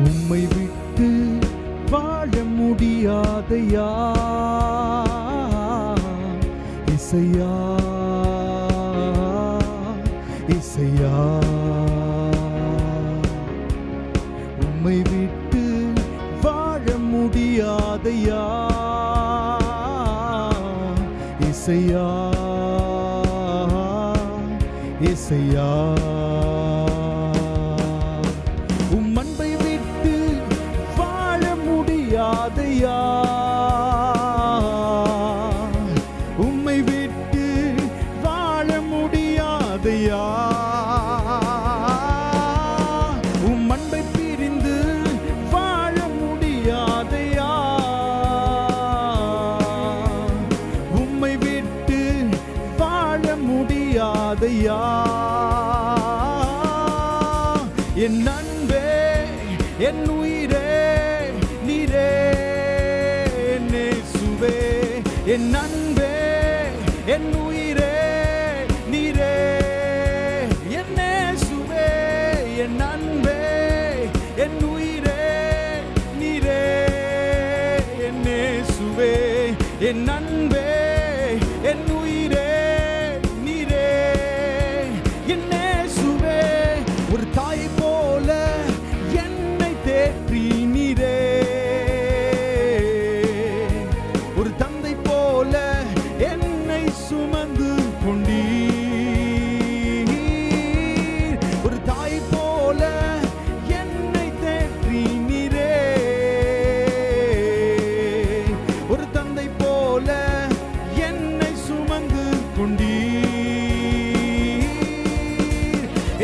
உம்மை விட்டு வாழ முடியாதையா? இசையா? இசையா? உம்மை விட்டு வாழ முடியாதையா? இசையா? இசையா? முடியாதையா உம்மை விட்டு வாழ முடியாதையா? உம் அன்பை பிரிந்து வாழ முடியாதையா? உம்மை விட்டு வாழ முடியாதையா? என் அன்பே என் என் நண்பே என் உயிரே நீரே. என்னே சுவே என் நண்பே என் உயிரே நீரே. என்னே சுவே என் நண்பே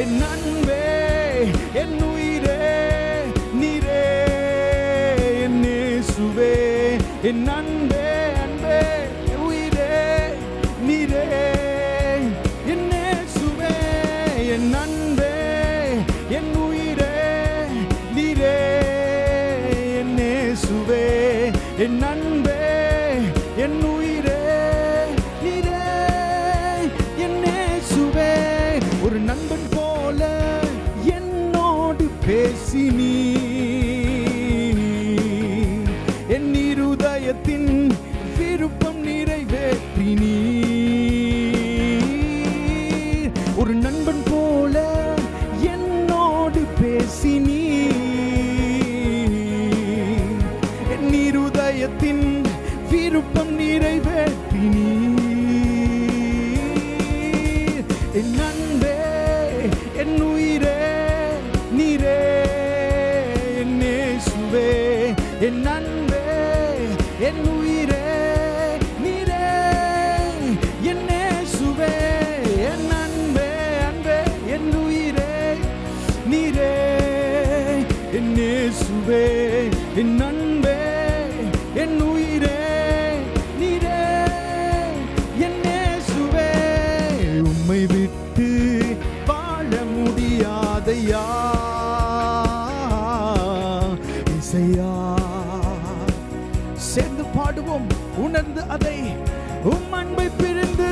என் அன்பே என் உயிரே நீரே என் இயேசுவே. என் அன்பே அன்பே உயிரே நீரே. என் சுவே என் அன்பே என் உயிரே நீரே. என் சுவே என் அன்பே என் உயிர். ஒரு நண்பன் போல என்னோடு பேசினீ என் இருதயத்தின் விருப்பம் நிறைவே இயேசுவே என் நண்பே என் உயிரே நீரே என் இயேசுவே. உம்மை விட்டு வாழ முடியாதையா? இசையா சேர்ந்து பாடுவோம் உணர்ந்து அதை உம் அன்பை பிரிந்து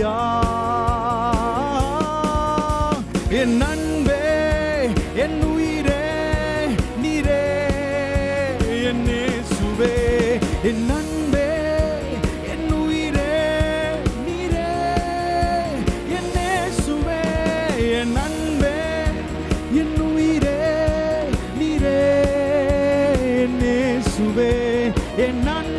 ஐயா. என் நண்பே என் உயிரே நீரே என் சுவே என் நண்பே என் உயிரே நீரே என் சுவே என் நண்பே என் உயிரே நீரே என் சுவே என் நண்பே